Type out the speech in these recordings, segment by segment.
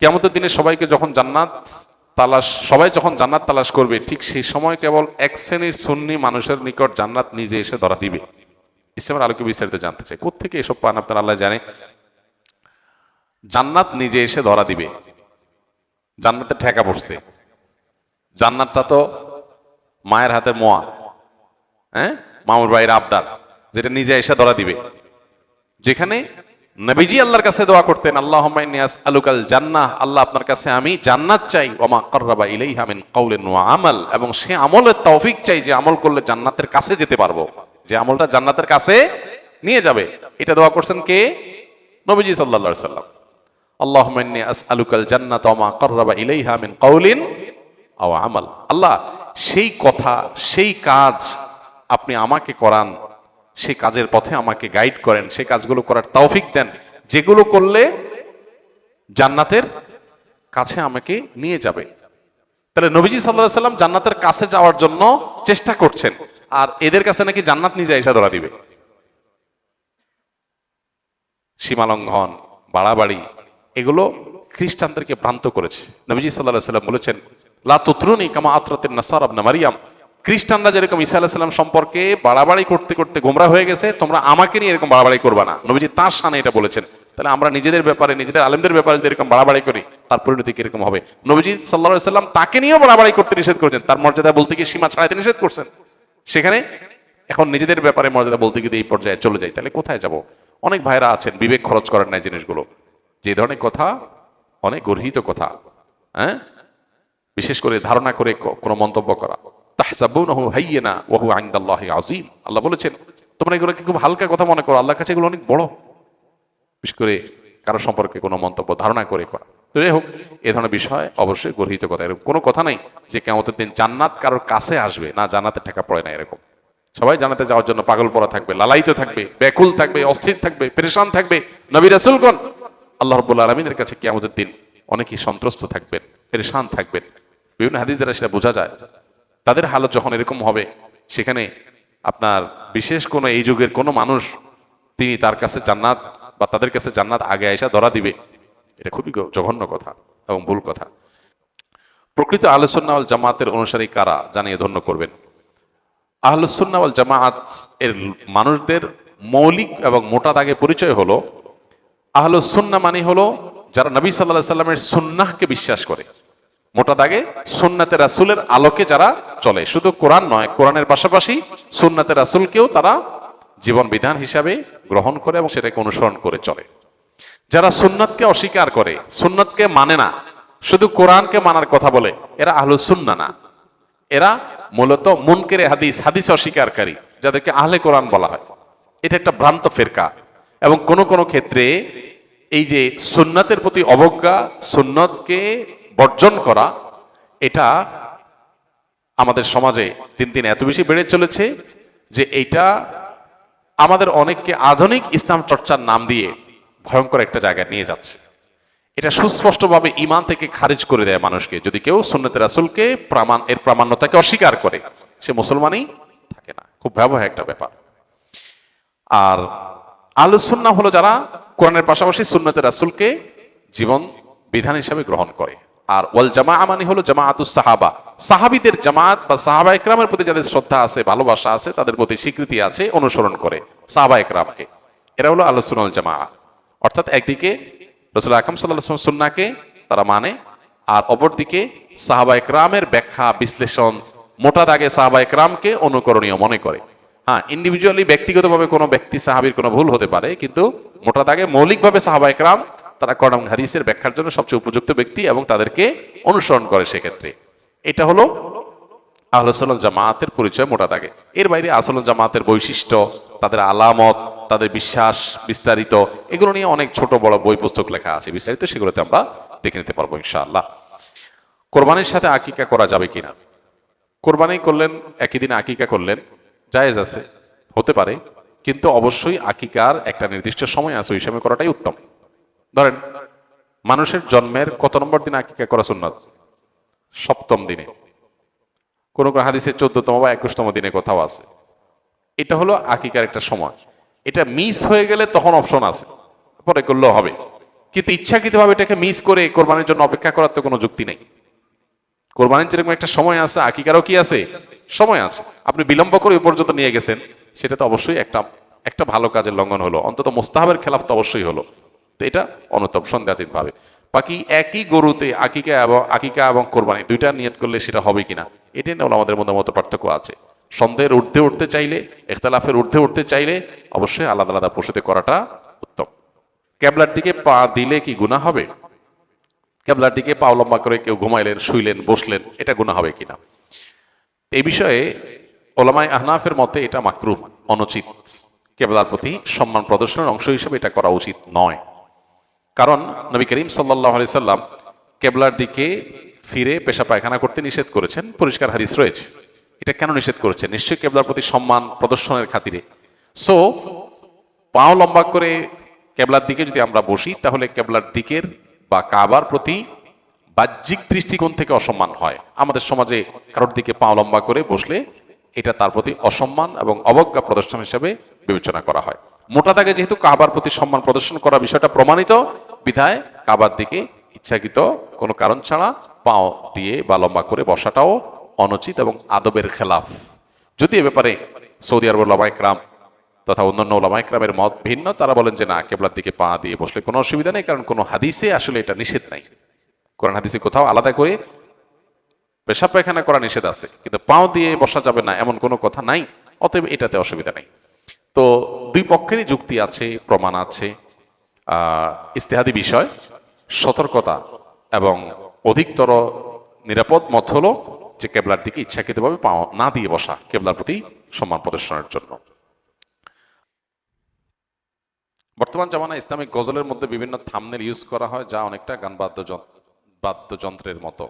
কেমতের দিনে সবাইকে যখন জান্নাত তালাশ, সবাই যখন জান্নাত তালাশ করবে, ঠিক সেই সময় কেবল এক শ্রেণির সুন্নি মানুষের নিকট জান্নাত নিজে এসে ধরা দিবে। ইসলামের আলোকে বিস্তারিত জানতে চাই। কোথেকে এসব পান আপনার? আল্লাহ জানে। জান্নাত নিজে এসে ধরা দিবে। জান্নাতে ঠেকা পড়ছে। জান্নাতটা তো মায়ের হাতে মোয়া। হ্যাঁ? মামুর ভাইয়ের আবদার, যেটা নিজে এসে ধরা দিবে। যেখানে নবীজি আল্লাহর কাছে দোয়া করতেন আল্লাহ আলুকাল জান্নাহ। আল্লাহ আপনার কাছে আমি জান্নাত চাই। ওমা কর্রাবা ইলাইহা মিন কাউলিন ওয়া আমাল। এবং সে আমলের তৌফিক চাই যে আমল করলে জান্নাতের কাছে যেতে পারব। যে আমলটা জান্নাতের কাছে নিয়ে যাবে। এটা দোয়া করছেন কে? নবীজি আলাইহি সাল্লাম। আল্লাহুম্মা ইন্নী আসআলুকাল জান্নাত ওয়া মা কর্রাবা ইলাইহা মিন কাউলিন আও আমাল। আল্লাহ, সেই কথা, সেই কাজ আপনি আমাকে করান সেই কাজের পথে আমাকে গাইড করেন, সে কাজগুলো করার তৌফিক দেন। যেগুলো করলে জান্নাতের কাছে আমাকে নিয়ে যাবে। তাহলে নবীজি সাল্লাহ সাল্লাম জান্নাতের কাছে যাওয়ার জন্য চেষ্টা করছেন। আর এদের কাছে নাকি জান্নাত নিজে এসে ধরা দিবে। সীমালঙ্ঘন, বাড়াবাড়ি, এগুলো খ্রিস্টানদেরকে ভ্রান্ত করেছে। নবীজি সাল্লাহ সাল্লাম বলেছেন, লা তুত্রুনি কামা আত্রাতের নাসার আবনা মারিয়াম। খ্রিস্টানরা যেরকম ঈসা আলাহিসাল্লাম সম্পর্কে বাড়াবাড়ি করতে করতে গোমরা হয়ে গেছে, তোমরা আমাকে নিয়ে এরকম বাড়াবাড়ি করবা না। নবীজি তার সানে এটা বলেছেন। তাহলে আমরা নিজেদের ব্যাপারে, নিজেদের আলেমদের ব্যাপারে যদি এরকম বাড়াবাড়ি করি, তার পরিণতি কীরকম হবে? নবীজি সাল্লাহ সাল্লাম তাকে নিয়েও বাড়াবাড়ি করতে নিষেধ করছেন। তার মর্যাদা বলতে গিয়ে সীমা ছাড়াইতে নিষেধ করছেন। সেখানে এখন নিজেদের ব্যাপারে মর্যাদা বলতে গিয়ে এই পর্যায়ে চলে যায় তাহলে কোথায় যাব? অনেক ভাইরা আছেন, বিবেক খরচ করেন না জিনিসগুলো। যে ধরনের কথা, অনেক গর্হিত কথা হ্যাঁ? বিশেষ করে ধারণা করে কোনো মন্তব্য করা। তাহসাবুনাহু হাইয়িনা ওয়া হুয়া ইনদাল্লাহি আযীম। আল্লাহ বলেছেন, তোমরা এগুলোকে খুব হালকা কথা মনে করো, আল্লাহর কাছে এগুলো অনেক বড়। বিশেষ করে কারও সম্পর্কে কোনো মন্তব্য ধারণা করে করা। তো যাই হোক, এ ধরনের বিষয় অবশ্যই গর্হিত কথা। এরকম কোনো কথা নাই যে কেমতের দিন জান্নাত কারোর কাছে আসবে। না জান্নাতে ঠেকা পড়ে না এরকম। সবাই জানাতে যাওয়ার জন্য পাগল পড়া থাকবে, লালায়িত থাকবে, ব্যাকুল থাকবে, অস্থির থাকবে, পেরেশান থাকবে। নবী রাসূলগণ, আল্লাহ রাব্বুল আলামিনের কাছে কিয়ামতের দিন অনেকেই সন্ত্রস্ত থাকবেন, পেরেশান থাকবেন। বিভিন্ন হাদিস দ্বারা সেটা বোঝা যায়। তাদের হালত যখন এরকম হবে, সেখানে আপনার বিশেষ কোনো এই যুগের কোনো মানুষ তিনি তার কাছে জান্নাত বা তাদের কাছে জান্নাত আগে আয়সা ধরা দিবে, এটা খুবই জঘন্য কথা এবং ভুল কথা। প্রকৃত আলোচনাওয়াল জামাতের অনুসারী কারা, জানিয়ে ধন্য করবেন। আহলুসুন্নাওয়াল জামাত এর মানুষদের মৌলিক এবং মোটা দাগে পরিচয় হলো আহলুসুন্না মানে হলো যারা নবী সাল্লাহ সাল্লামের সুন্নাহকে বিশ্বাস করে। মোটা দাগে সুন্নাতে রাসুলের আলোকে যারা চলে। শুধু কোরআন নয়, কোরআনের পাশাপাশি সুন্নাতে রাসুলকেও তারা জীবন বিধান হিসাবে গ্রহণ করে এবং সেটাকে অনুসরণ করে চলে। যারা সুন্নাতকে অস্বীকার করে, সুন্নাতকে মানে না, শুধু কোরআনকে মানার কথা বলে, এরা আহলু সুন্না না। এরা মূলত মুনকেরে হাদিস হাদিস অস্বীকারী, যাদেরকে আহলে কোরআন বলা হয়। এটা একটা ভ্রান্ত ফেরকা। এবং কোন কোন ক্ষেত্রে এই যে সুন্নাতের প্রতি অবজ্ঞা, সুন্নতকে বর্জন করা, এটা আমাদের সমাজে দিন দিন এত বেশি বেড়ে চলেছে যে এইটা আমাদের অনেককে আধুনিক ইসলাম চর্চার নাম দিয়ে ভয়ঙ্কর একটা জায়গায় নিয়ে যাচ্ছে। এটা সুস্পষ্টভাবে ইমান থেকে খারিজ করে দেয় মানুষকে। যদি কেউ সুন্নতে রাসুলকে প্রামাণ, এর প্রামাণ্যতাকে অস্বীকার করে, সে মুসলমানই থাকে না। খুব ভয়াবহ একটা ব্যাপার। আর আলুসুন্না হলো যারা কোরআনের পাশাপাশি সুন্নতে রাসুলকে জীবন বিধান হিসাবে গ্রহণ করে। আর ওয়াল জামা মানে হলো জামাআতুস সাহাবা। সাহাবিদের জামাত বা সাহাবা একরামের প্রতি যাদের শ্রদ্ধা আছে, ভালোবাসা আছে, তাদের প্রতি স্বীকৃতি আছে, অনুসরণ করে সাহাবা একরামকে। এরা হলো আলোচনাল জামা অর্থাৎ একদিকে রসুল আকরম সাল্লাহ সুন্নাকে তারা মানে আর অপরদিকে সাহাবা একরামের ব্যাখ্যা, বিশ্লেষণ মোটা দাগে সাহাবা একরামকে অনুকরণীয় মনে করে। হ্যাঁ ইন্ডিভিজুয়ালি ব্যক্তিগতভাবে কোনো ব্যক্তি সাহাবির কোনো ভুল হতে পারে, কিন্তু মোটা দাগে মৌলিকভাবে সাহাবা একরাম তারা করম হারিসের ব্যাখ্যার জন্য সবচেয়ে উপযুক্ত ব্যক্তি এবং তাদেরকে অনুসরণ করে সেক্ষেত্রে। এটা হলো আহলসল জামাতের পরিচয় মোটা দাগে। এর বাইরে আসল জামাতের বৈশিষ্ট্য, তাদের আলামত, তাদের বিশ্বাস বিস্তারিত, এগুলো নিয়ে অনেক ছোট বড় বই পুস্তক লেখা আছে। বিস্তারিত সেগুলোতে আমরা দেখে নিতে পারব ইনশাআল্লাহ। কোরবানির সাথে আকিকা করা যাবে কিনা? কোরবানি করলেন, একই দিনে আকিকা করলেন, জায়েজ আছে, হতে পারে, কিন্তু অবশ্যই আকিকার একটা নির্দিষ্ট সময় আছে, ওই সময় করাটাই উত্তম। ধরেন, মানুষের জন্মের কত নম্বর দিনে আকিকা করা সুন্নত? সপ্তম দিনে। কোন কোন হাদিসে চোদ্দতম বা একুশতম দিনে কোথাও আছে। এটা হলো আকিকার একটা সময়। এটা মিস হয়ে গেলে তখন অপশন আছে। পরে করলেও হবে। কিন্তু ইচ্ছাকৃতভাবে এটাকে মিস করে কোরবানির জন্য অপেক্ষা করার তো কোনো যুক্তি নেই। কোরবানির যেরকম একটা সময় আছে, আকিকারও কি আছে? সময় আছে। আপনি বিলম্ব করে পর্যন্ত নিয়ে গেছেন, সেটা তো অবশ্যই একটা একটা ভালো কাজের লঙ্ঘন হলো। অন্তত মোস্তাহাবের খেলাফ তো অবশ্যই হলো। তো এটা অন্যতম সন্দেহাতীত ভাবে বাকি একই গরুতে আকিকা এবং আকিকা এবং কোরবানি, দুইটা নিয়ত করলে সেটা হবে কিনা, এটা নিয়ে আমাদের মধ্যে মতো পার্থক্য আছে। সন্দেহের ঊর্ধ্বে উঠতে চাইলে, এখতালাফের ঊর্ধ্বে উঠতে চাইলে অবশ্যই আলাদা আলাদা পশুতে করাটা উত্তম। ক্যাবলার দিকে পা দিলে কি গুণা হবে? ক্যাবলার দিকে পাও লম্বা করে কেউ ঘুমাইলেন, শুইলেন, বসলেন, এটা গুণা হবে কিনা? এই বিষয়ে ওলামায় আহনাফের মতে এটা মাকরুম অনুচিত। কেবলার প্রতি সম্মান প্রদর্শনের অংশ হিসেবে এটা করা উচিত নয়। কারণ নবী করিম সাল্লাহ আলি সাল্লাম কেবলার দিকে ফিরে পেশা পায়খানা করতে নিষেধ করেছেন। পরিষ্কার হারিস রয়েছে। এটা কেন নিষেধ করেছেন? নিশ্চয়ই কেবলার প্রতি সম্মান প্রদর্শনের খাতিরে। সো পাও লম্বা করে কেবলার দিকে যদি আমরা বসি, তাহলে কেবলার দিকের বা কাবার প্রতি বাহ্যিক দৃষ্টিকোণ থেকে অসম্মান হয়। আমাদের সমাজে কারোর দিকে পা লম্বা করে বসলে এটা তার প্রতি অসম্মান এবং অবজ্ঞা প্রদর্শন হিসেবে বিবেচনা করা হয়। মোটা দাগে যেহেতু কাবার প্রতি সম্মান প্রদর্শন করা বিষয়টা প্রমাণিত বিধায় কাবার দিকে ইচ্ছাকৃত কোনো কারণ ছাড়া পাও দিয়ে বা লম্বা করে বসাটাও অনুচিত এবং আদবের খেলাফ। যদি এ ব্যাপারে সৌদি আরবের লবাইকরাম তথা অন্যান্য ওলামাইকরামের মত ভিন্ন, তারা বলেন যে না, কেবলার দিকে পা দিয়ে বসলে কোনো অসুবিধা নেই, কারণ কোনো হাদিসে আসলে এটা নিষেধ নাই। কোরআন হাদিসে কোথাও আলাদা করে পেশাব পায়খানা করা নিষেধ আছে, কিন্তু পাও দিয়ে বসা যাবে না এমন কোনো কথা নাই, অতএব এটাতে অসুবিধা নেই। তো দুই পক্ষেরই যুক্তি আছে, প্রমাণ আছে। ইস্তেহাদি বিষয়, সতর্কতা এবং অধিকতর নিরাপদ মত হলো যে কেবলার দিকে ইচ্ছাকৃতভাবে পাও না দিয়ে বসা কেবলার প্রতি সম্মান প্রদর্শনের জন্য। বর্তমান জামানায় ইসলামিক গজলের মধ্যে বিভিন্ন থামনেল ইউজ করা হয়, যা অনেকটা গান বাদ্যযন্ত্র বাদ্যযন্ত্রের মতো।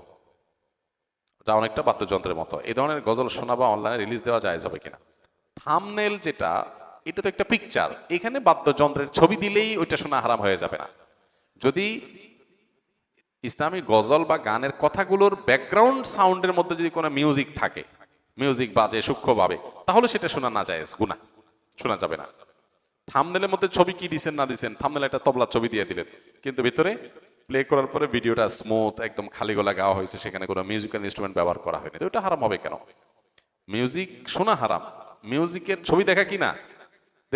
যা অনেকটা বাদ্যযন্ত্রের মতো। এই ধরনের গজল শোনা বা অনলাইনে রিলিজ দেওয়া যায় যাবে কিনা? থামনেল যেটা এটা তো একটা পিকচার এখানে বাদ্যযন্ত্রের ছবি দিলেই ওইটা শোনা হারাম হয়ে যাবে না। যদি ইসলামী গজল বা গানের কথাগুলোর ব্যাকগ্রাউন্ড সাউন্ডের মধ্যে যদি কোনো মিউজিক থাকে মিউজিক বাজে সূক্ষ্মভাবে, তাহলে সেটা শোনা না যায় গুণা শোনা যাবে না। থামনেলের মধ্যে ছবি কি দিছেন, না দিছেন থামনেল একটা তবলা ছবি দিয়ে দিলেন। কিন্তু ভিতরে প্লে করার পরে ভিডিওটা স্মুথ একদম খালি গলা গাওয়া হয়েছে, সেখানে কোনো মিউজিক্যাল ইনস্ট্রুমেন্ট ব্যবহার করা হয়নি। তো ওটা হারাম হবে কেন? মিউজিক শোনা হারাম। মিউজিকের ছবি দেখা কি না?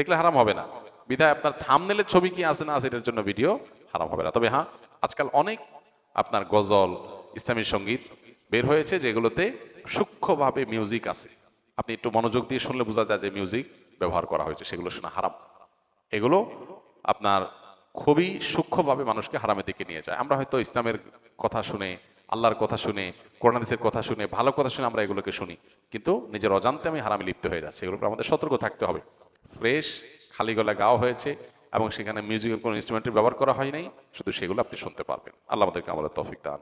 দেখলে হারাম হবে না। বিধায় আপনার থামনেলের ছবি কি আছে না আছে এটার জন্য ভিডিও হারাম হবে না। তবে হ্যাঁ আজকাল অনেক আপনার গজল, ইসলামী সংগীত বের হয়েছে যেগুলোতে সূক্ষ্মভাবে মিউজিক আছে। আপনি একটু মনোযোগ দিয়ে শুনলে বোঝা যায় যে মিউজিক ব্যবহার করা হয়েছে, সেগুলো শোনা হারাম। এগুলো আপনার খুবই সূক্ষ্মভাবে মানুষকে হারামের দিকে নিয়ে যায়। আমরা হয়তো ইসলামের কথা শুনে, আল্লাহর কথা শুনে কোরআনাদিসের কথা শুনে, ভালো কথা শুনে আমরা এগুলোকে শুনি। কিন্তু নিজের অজান্তে আমি হারামে লিপ্ত হয়ে যাচ্ছে। এগুলোর আমাদের সতর্ক থাকতে হবে। ফ্রেশ, খালি গলা গাওয়া হয়েছে এবং সেখানে মিউজিকের কোনো ইনস্ট্রুমেন্টের ব্যবহার করা হয় নাই শুধু সেগুলো আপনি শুনতে পারবেন আল্লাহ আমাদেরকে আমাদের তফিক দান।